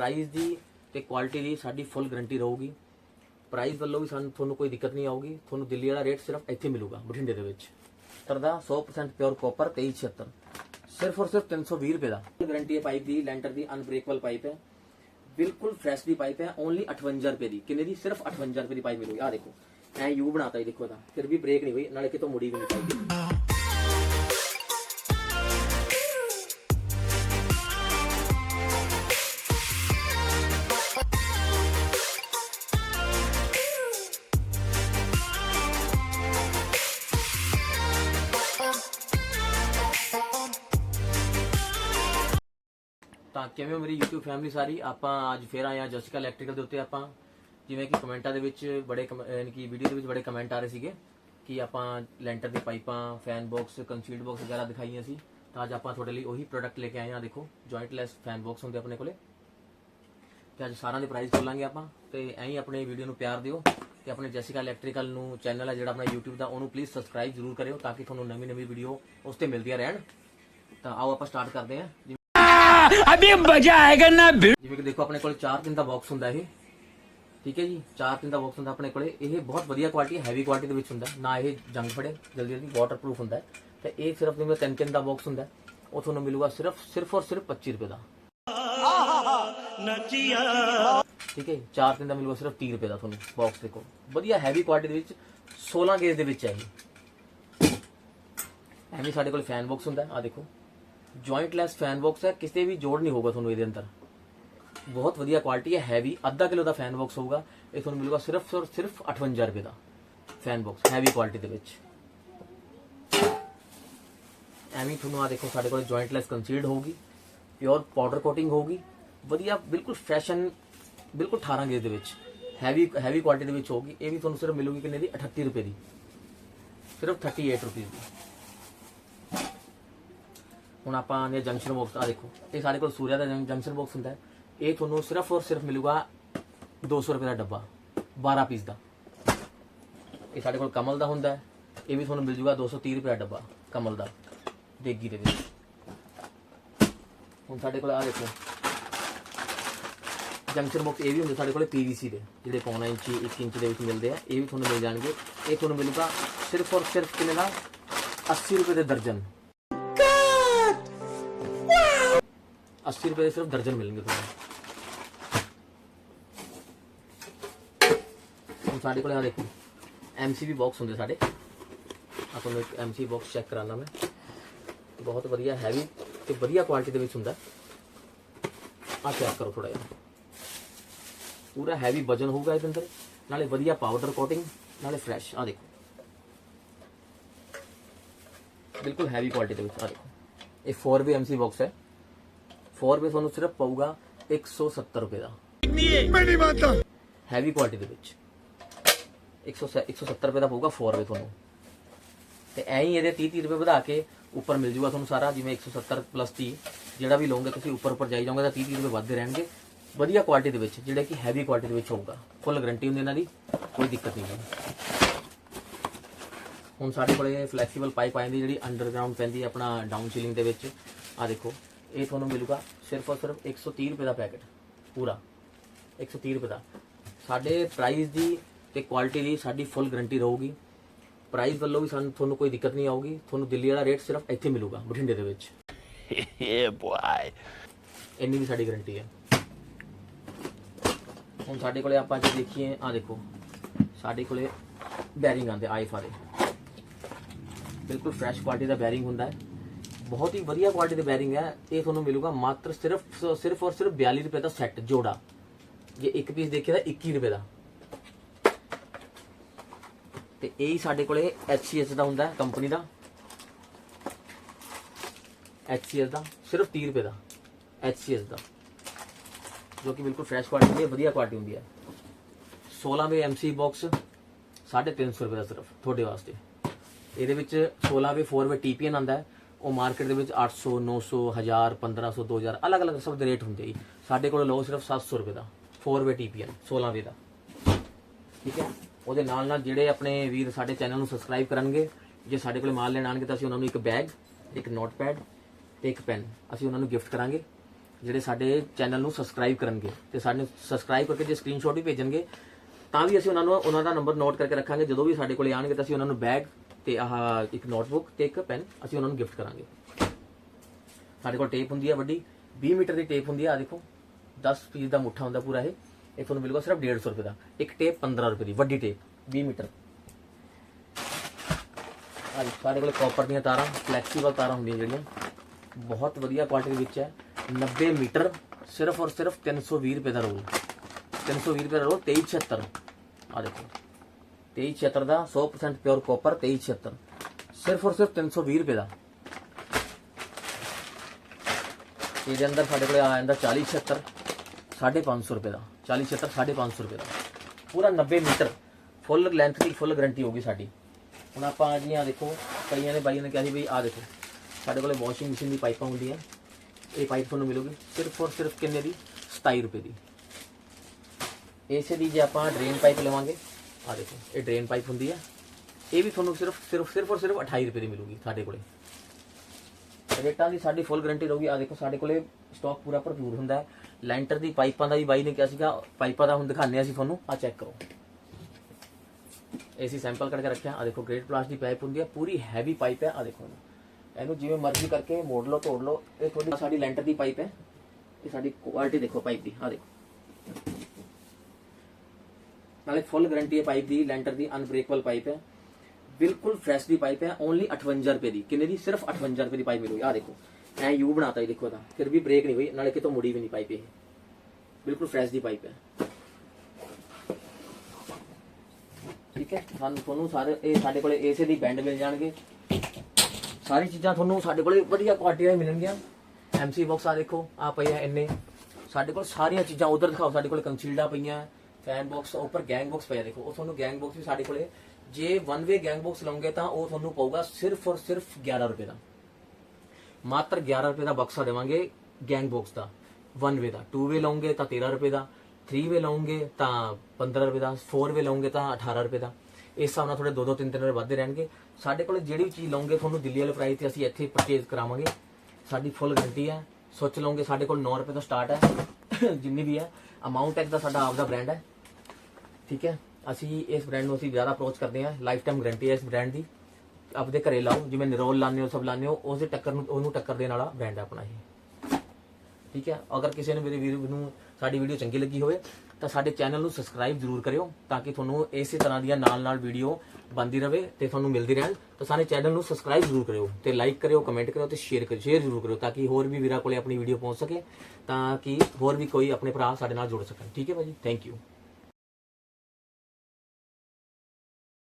Price ਦੀ ਤੇ quality ਦੀ ਸਾਡੀ full guarantee ਰਹੂਗੀ। ਪ੍ਰਾਈਸ ਵੱਲੋਂ ਵੀ ਸਾਨੂੰ ਤੁਹਾਨੂੰ ਕੋਈ ਦਿੱਕਤ ਨਹੀਂ ਆਊਗੀ। ਤੁਹਾਨੂੰ ਦਿੱਲੀ ਵਾਲਾ ਰੇਟ ਸਿਰਫ ਇੱਥੇ ਮਿਲੂਗਾ, ਬਠਿੰਡੇ ਦੇ ਵਿੱਚ। ਤਰਦਾ 100% ਪਿਓਰ ਕਾਪਰ 2376 ਸਿਰਫ ਔਰ ਸਿਰਫ 320 ਰੁਪਏ ਦਾ। ਗਾਰੰਟੀ ਹੈ ਪਾਈਪ ਦੀ ਲੈਂਟਰ ਦੀ ਅਨਬ੍ਰੇਕੇਬਲ ਪਾਈਪ ਹੈ। ਬਿਲਕੁਲ ਫਰੈਸ਼ ਦੀ ਪਾਈਪ ਹੈ ਓਨਲੀ 58 ਰੁਪਏ ਦੀ। ਕਿੰਨੇ ਦੀ? ਸਿਰਫ 58 ਰੁਪਏ ਦੀ ਪਾਈਪ ਮਿਲੂਗੀ। ਆ ਦੇਖੋ, ਐ ਯੂ ਬਣਾਤਾ ਇਹ ਦੇਖੋ ਇਹਦਾ। ਫਿਰ ਵੀ ਬ੍ਰੇਕ ਨਹੀਂ ਹੋਈ, ਨਾਲੇ ਕਿਤੋਂ ਮੁੜੀ ਵੀ ਨਹੀਂ ਪਾਈਪ ਕਿਵੇਂ ਹੋ ਮੇਰੀ YouTube ਫੈਮਿਲੀ ਸਾਰੀ? ਆਪਾਂ ਅੱਜ ਫੇਰ ਆਏ ਆ ਜਸਟਿਕਾ ਇਲੈਕਟ੍ਰੀਕਲ ਦੇ ਉੱਤੇ ਆਪਾਂ। ਜਿਵੇਂ ਕਿ ਕਮੈਂਟਾਂ ਦੇ ਵਿੱਚ ਬੜੇ ਕਮ- ਯਾਨੀ ਕਿ ਵੀਡੀਓ ਦੇ ਵਿੱਚ ਬੜੇ ਕਮੈਂਟ ਆ ਰਹੇ ਸੀਗੇ ਕਿ ਆਪਾਂ ਲੈਂਟਰ ਦੇ ਪਾਈਪਾਂ ਫੈਨ ਬਾਕਸ ਕੰਸੀਲਡ ਬਾਕਸ ਵਗੈਰਾ ਦਿਖਾਈਆਂ ਸੀ। ਤਾਂ ਅੱਜ ਆਪਾਂ ਤੁਹਾਡੇ ਲਈ ਉਹੀ ਪ੍ਰੋਡਕਟ ਲੈ ਕੇ ਆਏ ਆ ਦੇਖੋ ਜੁਆਇੰਟ ਲੈਸ ਫੈਨ ਬਾਕਸ ਹੁੰਦੇ ਆਪਣੇ ਕੋਲੇ। ਤੇ ਅੱਜ ਸਾਰਿਆਂ ਦੇ ਪ੍ਰਾਈਸ ਖੋਲਾਂਗੇ ਆਪਾਂ। ਤੇ ਐਂ ਹੀ ਆਪਣੇ ਵੀਡੀਓ ਨੂੰ ਪਿਆਰ ਦਿਓ। ਤੇ ਆਪਣੇ ਜੈਸਿਕਾ ਇਲੈਕਟ੍ਰੀਕਲ ਨੂੰ ਚੈਨਲ ਹੈ ਜਿਹੜਾ ਆਪਣਾ YouTube ਦਾ, ਉਹਨੂੰ ਪਲੀਜ਼ ਸਬਸਕ੍ਰਾਈਬ ਜ਼ਰੂਰ ਕਰਿਓ ਤਾਂ ਕਿ ਤੁਹਾਨੂੰ ਨਵੀਂ ਨਵੀਂ ਵੀਡੀਓ ਉਸ ਤੇ ਮਿਲਦੀਆਂ ਰਹਿਣ। ਤਾਂ ਆਓ ਆਪਾਂ ਸਟਾਰਟ ਕਰਦੇ ਹਾਂ। ਅਬੇ ਮਜ਼ਾ ਆਏਗਾ ਨਾ ਜਿਵੇਂ ਕਿ ਦੇਖੋ ਆਪਣੇ ਕੋਲ 4 ਤਿੰਨ ਦਾ ਬਾਕਸ ਹੁੰਦਾ ਇਹ। ਠੀਕ ਹੈ ਜੀ? 4 ਤਿੰਨ ਦਾ ਬਾਕਸ ਹੁੰਦਾ ਆਪਣੇ ਕੋਲੇ। ਇਹ ਬਹੁਤ ਵਧੀਆ ਕੁਆਲਿਟੀ ਹੈਵੀ ਕੁਆਲਿਟੀ ਦੇ ਵਿੱਚ ਹੁੰਦਾ। ਨਾ ਇਹ ਜੰਗ ਫੜੇ, ਜਲਦੀ ਜਲਦੀ ਵਾਟਰਪ੍ਰੂਫ ਹੁੰਦਾ ਤੇ ਇਹ ਸਿਰਫ ਜਿਵੇਂ ਤਿੰਨ ਤਿੰਨ ਦਾ ਬਾਕਸ ਹੁੰਦਾ ਉਹ ਤੁਹਾਨੂੰ ਮਿਲੂਗਾ ਸਿਰਫ ਸਿਰਫ ਔਰ ਸਿਰਫ 25 ਰੁਪਏ ਦਾ। ਠੀਕ ਹੈ 4 ਤਿੰਨ ਦਾ ਮਿਲੂਗਾ ਸਿਰਫ 30 ਰੁਪਏ ਦਾ ਤੁਹਾਨੂੰ ਬਾਕਸ ਕੋਲ ਵਧੀਆ ਹੈਵੀ ਕੁਆਲਿਟੀ ਦੇ ਵਿੱਚ 16 ਗੇਜ ਦੇ ਵਿੱਚ ਹੈ ਇਹ। ਐਵੇਂ ਸਾਡੇ ਕੋਲ ਫੈਨ ਬਾਕਸ ਹੁੰਦਾ ਆ ਦੇਖੋ। ਜੁਆਇੰਟਲੈਸ ਫੈਨ ਬਾਕਸ ਹੈ, ਕਿਸੇ ਵੀ ਜੋੜ ਨਹੀਂ ਹੋਊਗਾ ਤੁਹਾਨੂੰ ਇਹਦੇ ਅੰਦਰ। ਬਹੁਤ ਵਧੀਆ ਕੁਆਲਿਟੀ ਹੈ ਹੈਵੀ ਅੱਧਾ ਕਿਲੋ ਦਾ ਫੈਨ ਬਾਕਸ ਹੋਊਗਾ। ਇਹ ਤੁਹਾਨੂੰ ਮਿਲੂਗਾ ਸਿਰਫ ਔਰ ਸਿਰਫ 58 ਰੁਪਏ ਦਾ ਫੈਨ ਬਾਕਸ ਹੈਵੀ ਕੁਆਲਿਟੀ ਦੇ ਵਿੱਚ। ਐਵੇਂ ਤੁਹਾਨੂੰ ਆ ਦੇਖੋ, ਸਾਡੇ ਕੋਲ ਜੁਆਇੰਟਲੈਸ ਕੰਸੀਲਡ ਹੋਊਗੀ ਪਿਓਰ ਪਾਊਡਰ ਕੋਟਿੰਗ ਹੋਊਗੀ। ਵਧੀਆ, ਬਿਲਕੁਲ ਫੈਸ਼ਨ ਬਿਲਕੁਲ 18 ਗੇਜ ਦੇ ਵਿੱਚ। ਹੈਵੀ ਹੈਵੀ ਕੁਆਲਿਟੀ ਦੇ ਵਿੱਚ ਹੋਊਗੀ। ਇਹ ਵੀ ਤੁਹਾਨੂੰ ਸਿਰਫ ਮਿਲੂਗੀ ਕਿੰਨੇ ਦੀ? 38 ਰੁਪਏ ਦੀ। ਸਿਰਫ 38 ਰੁਪਏ ਦੀ। ਹੁਣ ਆਪਾਂ ਨੇ ਜੰਕਸ਼ਨ ਬਾਕਸ ਆ ਦੇਖੋ, ਇਹ ਸਾਡੇ ਕੋਲ ਸੂਰਿਆ ਦਾ ਜੰਕਸ਼ਨ ਬਾਕਸ ਹੁੰਦਾ ਹੈ। ਇਹ ਤੁਹਾਨੂੰ ਸਿਰਫ ਔਰ ਸਿਰਫ ਮਿਲੂਗਾ 200 ਰੁਪਏ ਦਾ ਡੱਬਾ 12 ਪੀਸ ਦਾ। ਇਹ ਸਾਡੇ ਕੋਲ ਕਮਲ ਦਾ ਹੁੰਦਾ ਹੈ, ਇਹ ਵੀ ਤੁਹਾਨੂੰ ਮਿਲ ਜੂਗਾ 230 ਰੁਪਏ ਦਾ ਡੱਬਾ, ਕਮਲ ਦਾ, ਦੇਗੀ ਦੇ ਵਿੱਚ। ਹੁਣ ਸਾਡੇ ਕੋਲ ਆ ਦੇਖੋ, ਜੰਕਸ਼ਨ ਬਾਕਸ ਇਹ ਵੀ ਹੁੰਦੇ ਸਾਡੇ ਕੋਲੇ ਪੀਵੀਸੀ ਦੇ, ਜਿਹੜੇ ਪੌਣਾ ਇੰਚੀ 1 ਇੰਚ ਦੇ ਵਿੱਚ ਮਿਲਦੇ ਆ, ਇਹ ਵੀ ਤੁਹਾਨੂੰ ਮਿਲ ਜਾਣਗੇ। ਇਹ ਤੁਹਾਨੂੰ ਮਿਲੂਗਾ ਸਿਰਫ ਔਰ ਸਿਰਫ ਕਿੰਨੇ ਦਾ? 80 ਰੁਪਏ ਦੇ ਦਰਜਨ। 80 ਰੁਪਏ ਦੇ ਸਿਰਫ ਦਰਜਨ ਮਿਲਣਗੇ ਤੁਹਾਨੂੰ ਹੁਣ ਸਾਡੇ ਕੋਲ ਆ ਦੇਖੋ ਐਮਸੀਬੀ ਬਾਕਸ ਹੁੰਦੇ ਸਾਡੇ ਆ ਤੁਹਾਨੂੰ ਇੱਕ ਐਮਸੀ ਬਾਕਸ ਚੈੱਕ ਕਰਾਉਣਾ ਮੈਂ ਬਹੁਤ ਵਧੀਆ ਹੈਵੀ ਤੇ ਵਧੀਆ ਕੁਆਲਿਟੀ ਦੇ ਵਿੱਚ ਹੁੰਦਾ ਆ ਚੈੱਕ ਕਰੋ ਥੋੜਾ ਜਿਹਾ ਪੂਰਾ ਹੈਵੀ ਵਜਨ ਹੋਊਗਾ ਇਹਦੇ ਅੰਦਰ ਨਾਲੇ ਵਧੀਆ ਪਾਊਡਰ ਕੋਟਿੰਗ ਨਾਲੇ ਫਰੈਸ਼ ਆ ਦੇਖੋ ਬਿਲਕੁਲ ਹੈਵੀ ਕੁਆਲਿਟੀ ਦੇ ਵਿੱਚ ਆ ਦੇਖੋ ਇਹ 4 ਐਮਸੀ ਬਾਕਸ ਹੈ ਫੋਰ ਰੁਪਏ ਤੁਹਾਨੂੰ ਸਿਰਫ ਪਊਗਾ 170 ਰੁਪਏ ਦਾ। ਮੈਂ ਨਹੀਂ ਮੰਨਦਾ ਹੈਵੀ ਕੁਆਲਿਟੀ ਦੇ ਵਿੱਚ 100 170 ਰੁਪਏ ਦਾ ਪਊਗਾ ਫੋਰ ਰੁਪਏ ਤੁਹਾਨੂੰ। ਤੇ ਐਂ ਹੀ ਇਹਦੇ 30 30 ਰੁਪਏ ਵਧਾ ਕੇ ਉੱਪਰ ਮਿਲ ਜੂਗਾ ਤੁਹਾਨੂੰ ਸਾਰਾ, ਜਿਵੇਂ 170 ਪਲੱਸ 30 ਜਿਹੜਾ ਵੀ ਲਓਗੇ ਤੁਸੀਂ ਉੱਪਰ ਉੱਪਰ ਜਾਈ ਜਾਓਗੇ ਤਾਂ 30 30 ਰੁਪਏ ਵੱਧਦੇ ਰਹਿਣਗੇ। ਵਧੀਆ ਕੁਆਲਿਟੀ ਦੇ ਵਿੱਚ, ਜਿਹੜਾ ਕਿ ਹੈਵੀ ਕੁਆਲਿਟੀ ਦੇ ਵਿੱਚ ਹੋਊਗਾ। ਫੁੱਲ ਗਰੰਟੀ ਹੁੰਦੀ ਇਹਨਾਂ ਦੀ, ਕੋਈ ਦਿੱਕਤ ਨਹੀਂ ਹੈ ਹੁਣ ਸਾਡੇ ਕੋਲੇ ਫਲੈਕਸੀਬਲ ਪਾਈਪ ਆਉਂਦੀ ਜਿਹੜੀ ਅੰਡਰਗਰਾਉਂਡ ਪੈਂਦੀ ਆਪਣਾ ਡਾਊਨ ਸੀਲਿੰਗ ਦੇ ਵਿੱਚ। ਆ ਦੇਖੋ। ਇਹ ਤੁਹਾਨੂੰ ਮਿਲੂਗਾ ਸਿਰਫ ਔਰ ਸਿਰਫ 130 ਰੁਪਏ ਦਾ ਪੈਕੇਟ ਪੂਰਾ। 130 ਰੁਪਏ ਦਾ। ਸਾਡੇ ਪ੍ਰਾਈਸ ਦੀ ਤੇ ਕੁਆਲਿਟੀ ਦੀ ਸਾਡੀ ਫੁੱਲ ਗਾਰੰਟੀ ਰਹੂਗੀ। ਪ੍ਰਾਈਸ ਵੱਲੋਂ ਵੀ ਸਾਨੂੰ ਤੁਹਾਨੂੰ ਕੋਈ ਦਿੱਕਤ ਨਹੀਂ ਆਊਗੀ। ਤੁਹਾਨੂੰ ਦਿੱਲੀ ਵਾਲਾ ਰੇਟ ਸਿਰਫ ਇੱਥੇ ਮਿਲੂਗਾ ਬਠਿੰਡੇ ਦੇ ਵਿੱਚ। Yeah, boy. ਇੰਨੀ ਵੀ ਸਾਡੀ ਗਾਰੰਟੀ ਹੈ। ਹੁਣ ਸਾਡੇ ਕੋਲੇ ਆਪਾਂ ਜੇ ਦੇਖੀਏ ਆ ਦੇਖੋ। ਸਾਡੇ ਕੋਲੇ ਬੈਰਿੰਗ ਆਉਂਦੇ ਆਈਫਾ ਦੇ ਬਿਲਕੁਲ ਫਰੈਸ਼ ਕੁਆਲਿਟੀ ਦਾ ਬੈਰਿੰਗ ਹੁੰਦਾ ਹੈ। ਬਹੁਤ ਹੀ ਵਧੀਆ ਕੁਆਲਿਟੀ ਦਾ ਬੈਰਿੰਗ ਹੈ। ਇਹ ਤੁਹਾਨੂੰ ਮਿਲੂਗਾ ਮਾਤਰ ਸਿਰਫ ਸਿਰਫ ਔਰ ਸਿਰਫ 42 ਰੁਪਏ ਦਾ ਸੈੱਟ ਜੋੜਾ। ਜੇ ਇੱਕ ਪੀਸ ਦੇਖਿਆ ਤਾਂ 21 ਰੁਪਏ ਦਾ। ਤੇ ਇਹ ਹੀ ਸਾਡੇ ਕੋਲੇ HCS ਦਾ ਹੁੰਦਾ ਕੰਪਨੀ ਦਾ। HCS ਦਾ, ਸਿਰਫ 30 ਰੁਪਏ ਦਾ HCS ਦਾ। ਜੋ ਕਿ ਬਿਲਕੁਲ ਫਰੈਸ਼ ਕੁਆਲਿਟੀ ਦੀ ਹੈ, ਵਧੀਆ ਕੁਆਲਿਟੀ ਹੁੰਦੀ ਹੈ। 16ਵੇਂ MC ਬਾਕਸ 350 ਰੁਪਏ ਦਾ ਸਿਰਫ ਤੁਹਾਡੇ ਵਾਸਤੇ। ਇਹਦੇ ਵਿੱਚ 16ਵੇਂ 4ਵੇਂ TPN ਆਂਦਾ ਹੈ। ਉਹ ਮਾਰਕੀਟ ਦੇ ਵਿੱਚ 800 900 1000 1500 2000 ਅਲੱਗ-ਅਲੱਗ ਸਭ ਦੇ ਰੇਟ ਹੁੰਦੇ ਜੀ। ਸਾਡੇ ਕੋਲ ਲਓ ਸਿਰਫ 700 ਰੁਪਏ ਦਾ 4ਵੇਂ TPN 16ਵੇਂ ਦਾ। ਠੀਕ ਹੈ? ਉਹਦੇ ਨਾਲ ਨਾਲ ਜਿਹੜੇ ਆਪਣੇ ਵੀਰ ਸਾਡੇ ਚੈਨਲ ਨੂੰ ਸਬਸਕ੍ਰਾਈਬ ਕਰਨਗੇ, ਜੇ ਸਾਡੇ ਕੋਲ ਮਾਲ ਲੈਣ ਆਣਗੇ ਤਾਂ ਅਸੀਂ ਉਹਨਾਂ ਨੂੰ ਇੱਕ ਬੈਗ ਇੱਕ ਨੋਟਪੈਡ ਤੇ ਇੱਕ ਪੈਨ ਅਸੀਂ ਉਹਨਾਂ ਨੂੰ ਗਿਫਟ ਕਰਾਂਗੇ। ਜਿਹੜੇ ਸਾਡੇ ਚੈਨਲ ਨੂੰ ਸਬਸਕ੍ਰਾਈਬ ਕਰਨਗੇ ਤੇ ਸਾਡੇ ਸਬਸਕ੍ਰਾਈਬ ਕਰਕੇ ਜੇ ਸਕਰੀਨਸ਼ਾਟ ਵੀ ਭੇਜਣਗੇ, ਤਾਂ ਵੀ ਅਸੀਂ ਉਹਨਾਂ ਨੂੰ, ਉਹਨਾਂ ਦਾ ਨੰਬਰ ਨੋਟ ਕਰਕੇ ਰੱਖਾਂਗੇ। ਜਦੋਂ ਵੀ ਸਾਡੇ ਕੋਲੇ ਆਣਗੇ ਤਾਂ ਅਸੀਂ ਉਹਨਾਂ ਨੂੰ ਬੈਗ ਤੇ ਆਹ ਇੱਕ ਨੋਟਬੁੱਕ ਤੇ ਇੱਕ ਪੈਨ ਅਸੀਂ ਉਹਨਾਂ ਨੂੰ ਗਿਫਟ ਕਰਾਂਗੇ। ਸਾਡੇ ਕੋਲ ਟੇਪ ਹੁੰਦੀ ਹੈ ਵੱਡੀ 20 ਮੀਟਰ ਦੀ ਟੇਪ ਹੁੰਦੀ ਹੈ ਆ ਦੇਖੋ 10 ਪੀਸ ਦਾ ਮੁੱਠਾ ਹੁੰਦਾ ਪੂਰਾ ਇਹ ਇਹ ਤੁਹਾਨੂੰ ਮਿਲੂਗਾ ਸਿਰਫ 150 ਰੁਪਏ ਦਾ। ਇੱਕ ਟੇਪ 15 ਰੁਪਏ ਦੀ ਵੱਡੀ ਟੇਪ 20 ਮੀਟਰ। ਆ ਦੇਖੋ, ਸਾਡੇ ਕੋਲ ਕਾਪਰ ਦੀਆਂ ਤਾਰਾਂ ਫਲੈਕਸੀਬਲ ਤਾਰਾਂ ਹੁੰਦੀਆਂ ਜਿਹੜੀਆਂ ਬਹੁਤ ਵਧੀਆ ਕੁਆਲਿਟੀ ਵਿੱਚ ਹੈ। 90 ਮੀਟਰ ਸਿਰਫ ਔਰ ਸਿਰਫ 320 ਰੁਪਏ ਦਾ ਰੋਲ 320 ਰੁਪਏ ਦਾ ਰੋਲ 2376 ਆ ਦੇਖੋ। 2376 ਦਾ 100% ਪਿਓਰ ਕਾਪਰ 2376 ਸਿਰਫ ਔਰ ਸਿਰਫ 320 ਰੁਪਏ ਦਾ। ਇਹਦੇ ਅੰਦਰ ਸਾਡੇ ਕੋਲ ਆ ਜਾਂਦਾ 4076 550 ਰੁਪਏ ਦਾ। 4076 550 ਰੁਪਏ ਦਾ। ਪੂਰਾ 90 ਮੀਟਰ। ਫੁੱਲ ਲੈਂਥ ਦੀ ਫੁੱਲ ਗਾਰੰਟੀ ਹੋਗੀ ਸਾਡੀ। ਹੁਣ ਆਪਾਂ ਜੀ ਆ ਦੇਖੋ, ਕਈਆਂ ਨੇ ਬਾਈਆਂ ਨੇ ਕਿਹਾ ਸੀ ਬਈ ਆ ਦੇਖੋ, ਸਾਡੇ ਕੋਲੇ ਵਾਸ਼ਿੰਗ ਮਸ਼ੀਨ ਦੀ ਪਾਈਪਾਂ ਹੁੰਦੀਆਂ। ਇਹ ਪਾਈਪ ਤੁਹਾਨੂੰ ਮਿਲੂਗੀ। ਸਿਰਫ ਔਰ ਸਿਰਫ ਕਿੰਨੇ ਦੀ? 27 ਰੁਪਏ ਦੀ। ਇਸੇ ਦੀ ਜੇ ਆਪਾਂ ਡਰੇਨ ਪਾਈਪ ਲਵਾਂਗੇ ਆ ਦੇਖੋ, ਇਹ ਡਰੇਨ ਪਾਈਪ ਹੁੰਦੀ ਹੈ। ਇਹ ਵੀ ਤੁਹਾਨੂੰ ਸਿਰਫ ਸਿਰਫ ਸਿਰਫ ਔਰ ਸਿਰਫ 28 ਰੁਪਏ ਦੀ ਮਿਲੂਗੀ ਸਾਡੇ ਕੋਲੇ। ਰੇਟਾਂ ਦੀ ਸਾਡੀ ਫੁੱਲ ਗਾਰੰਟੀ ਰਹੂਗੀ। ਆ ਦੇਖੋ, ਸਾਡੇ ਕੋਲੇ ਸਟਾਕ ਪੂਰਾ ਭਰਪੂਰ ਹੁੰਦਾ ਹੈ। ਲੈਂਟਰ ਦੀ ਪਾਈਪਾਂ ਦਾ ਵੀ ਬਾਈ ਨੇ ਕਿਹਾ ਸੀਗਾ, ਪਾਈਪਾਂ ਦਾ ਹੁਣ ਦਿਖਾਉਂਦੇ ਹਾਂ ਅਸੀਂ ਤੁਹਾਨੂੰ। ਆ ਚੈੱਕ ਕਰੋ। ਏਸੀ ਸੈਂਪਲ ਕਰਕੇ ਰੱਖਿਆ। ਆ ਦੇਖੋ ਗ੍ਰੇਟ ਪਲਾਸ ਦੀ ਪਾਈਪ ਹੁੰਦੀ ਹੈ। ਪੂਰੀ ਹੈਵੀ ਪਾਈਪ ਹੈ। ਆ ਦੇਖੋ ਇਹਨੂੰ। ਇਹਨੂੰ ਜਿਵੇਂ ਮਰਜ਼ੀ ਕਰਕੇ ਮੋੜ ਲਓ, ਤੋੜ ਲਓ। ਇਹ ਤੁਹਾਡੀ ਸਾਡੀ ਲੈਂਟਰ ਦੀ ਪਾਈਪ ਹੈ। ਇਹ ਸਾਡੀ ਕੁਆਲਿਟੀ ਦੇਖੋ ਪਾਈਪ ਦੀ। ਆ ਦੇਖੋ। ਨਾਲੇ ਫੁੱਲ ਗਾਰੰਟੀ ਹੈ ਪਾਈਪ ਦੀ ਲੈਂਟਰ ਦੀ ਅਨਬ੍ਰੇਕੇਬਲ ਪਾਈਪ ਹੈ। ਬਿਲਕੁਲ ਫਰੈਸ਼ ਦੀ ਪਾਈਪ ਹੈ ਓਨਲੀ 58 ਰੁਪਏ ਦੀ। ਕਿੰਨੇ ਦੀ? ਸਿਰਫ 58 ਰੁਪਏ ਦੀ ਪਾਈਪ ਮਿਲੂਗੀ ਆ ਦੇਖੋ, ਐ ਯੂ ਬਣਾਤਾ ਇਹ ਦੇਖੋ ਇਹਦਾ ਫਿਰ ਵੀ ਬ੍ਰੇਕ ਨਹੀਂ ਹੋਈ, ਨਾਲੇ ਕਿਤੋਂ ਮੁੜੀ ਵੀ ਨਹੀਂ ਪਾਈਪ ਇਹ। ਬਿਲਕੁਲ ਫਰੈਸ਼ ਦੀ ਪਾਈਪ ਹੈ। ਠੀਕ ਹੈ? ਸਾਨੂੰ ਤੁਹਾਨੂੰ ਸਾਰੇ, ਇਹ ਸਾਡੇ ਕੋਲੇ ਏਸੇ ਦੀ ਬੈਂਡ ਮਿਲ ਜਾਣਗੇ। ਸਾਰੀ ਚੀਜ਼ਾਂ ਤੁਹਾਨੂੰ ਸਾਡੇ ਕੋਲੇ ਵਧੀਆ ਕੁਆਲਿਟੀ ਦੀਆਂ ਮਿਲਣਗੀਆਂ। ਐਮਸੀ ਬਾਕਸ ਆ ਦੇਖੋ ਆ ਪਏ ਆ ਇੰਨੇ। ਸਾਡੇ ਕੋਲ ਸਾਰੀਆਂ ਚੀਜ਼ਾਂ, ਉਧਰ ਦਿਖਾਓ, ਸਾਡੇ ਕੋਲ ਕੰਸੀਲਡਾ ਪਈਆਂ। ਫੈਨ ਬਾਕਸ ਉੱਪਰ ਗੈਂਗ ਬਾਕਸ ਪਿਆ ਦੇਖੋ, ਉਹ ਤੁਹਾਨੂੰ ਗੈਂਗ ਬਾਕਸ ਵੀ ਸਾਡੇ ਕੋਲੇ, ਜੇ ਵਨ ਵੇ ਗੈਂਗ ਬਾਕਸ ਲਓਗੇ ਤਾਂ ਉਹ ਤੁਹਾਨੂੰ ਪਊਗਾ ਸਿਰਫ ਔਰ ਸਿਰਫ 11 ਰੁਪਏ ਦਾ। ਮਾਤਰ 11 ਰੁਪਏ ਦਾ ਬਕਸਾ ਦੇਵਾਂਗੇ ਗੈਂਗ ਬਾਕਸ ਦਾ ਵਨ ਵੇ ਦਾ। ਟੂ ਵੇ ਲਓਗੇ ਤਾਂ 13 ਰੁਪਏ ਦਾ 3 ਵੇ ਲਓਗੇ ਤਾਂ 15 ਰੁਪਏ ਦਾ 4 ਵੇ ਲਓਗੇ ਤਾਂ 18 ਰੁਪਏ ਦਾ। ਇਸ ਹਿਸਾਬ ਨਾਲ ਥੋੜੇ 2-2 3-3 ਰੁਪਏ ਵੱਧਦੇ ਰਹਿਣਗੇ। ਸਾਡੇ ਕੋਲ ਜਿਹੜੀ ਵੀ ਚੀਜ਼ ਲਓਗੇ ਤੁਹਾਨੂੰ ਦਿੱਲੀ ਵਾਲੇ ਪ੍ਰਾਈਸ ਤੇ ਅਸੀਂ ਇੱਥੇ ਪਰਚੇਜ਼ ਕਰਾਵਾਂਗੇ। ਸਾਡੀ ਫੁੱਲ ਗਾਰੰਟੀ ਹੈ। ਸੋਚ ਲਓਗੇ ਸਾਡੇ ਕੋਲ 9 ਰੁਪਏ ਤੋਂ ਸਟਾਰਟ ਹੈ। ਜਿੰਨੀ ਵੀ ਹੈ ਅਮਾਉਂਟ ਟੈਕ ਦਾ ਸਾਡਾ ਆਪਦਾ ਬ੍ਰਾਂਡ ਹੈ। ਠੀਕ ਹੈ? ਅਸੀਂ ਇਸ ਬ੍ਰਾਂਡ ਨੂੰ ਅਸੀਂ ਜ਼ਿਆਦਾ ਅਪਰੋਚ ਕਰਦੇ ਹਾਂ ਲਾਈਫ ਟਾਈਮ ਗਾਰੰਟੀ ਹੈ ਇਸ ਬ੍ਰਾਂਡ ਦੀ। ਆਪਦੇ ਘਰੇ ਲਾਓ, ਜਿਵੇਂ ਨਿਰੋਲ ਲਾਉਂਦੇ ਹੋ, ਸਭ ਲਾਉਂਦੇ ਹੋ, ਉਸ ਦੇ ਟੱਕਰ ਨੂੰ, ਉਹਨੂੰ ਟੱਕਰ ਦੇਣ ਵਾਲਾ ਬ੍ਰਾਂਡ ਹੈ ਆਪਣਾ ਇਹ। ਠੀਕ ਹੈ? ਅਗਰ ਕਿਸੇ ਨੂੰ ਮੇਰੇ ਵੀਡੀਓ ਨੂੰ ਸਾਡੀ ਵੀਡੀਓ ਚੰਗੀ ਲੱਗੀ ਹੋਵੇ, ਤਾਂ ਸਾਡੇ ਚੈਨਲ ਨੂੰ ਸਬਸਕ੍ਰਾਈਬ ਜ਼ਰੂਰ ਕਰਿਓ, ਤਾਂ ਕਿ ਤੁਹਾਨੂੰ ਇਸੇ ਤਰ੍ਹਾਂ ਦੀਆਂ ਨਾਲ-ਨਾਲ ਵੀਡੀਓ ਬੰਦੀ ਰਵੇ ਤੇ ਤੁਹਾਨੂੰ ਮਿਲਦੀ ਰਹਿਣ। ਤਾਂ ਸਾਡੇ ਚੈਨਲ ਨੂੰ ਸਬਸਕ੍ਰਾਈਬ ਜ਼ਰੂਰ ਕਰਿਓ ਤੇ ਲਾਈਕ ਕਰਿਓ ਕਮੈਂਟ ਕਰਿਓ ਤੇ ਸ਼ੇਅਰ ਕਰਿਓ ਸ਼ੇਅਰ ਜ਼ਰੂਰ ਕਰਿਓ ਤਾਂ ਕਿ ਹੋਰ ਵੀ ਵੀਰਾਂ ਕੋਲੇ ਆਪਣੀ ਵੀਡੀਓ ਪਹੁੰਚ ਸਕੇ, ਤਾਂ ਕਿ ਹੋਰ ਵੀ ਕੋਈ ਆਪਣੇ ਭਰਾ ਸਾਡੇ ਨਾਲ ਜੁੜ ਸਕਣ। ਠੀਕ ਹੈ ਭਾਜੀ? Thank you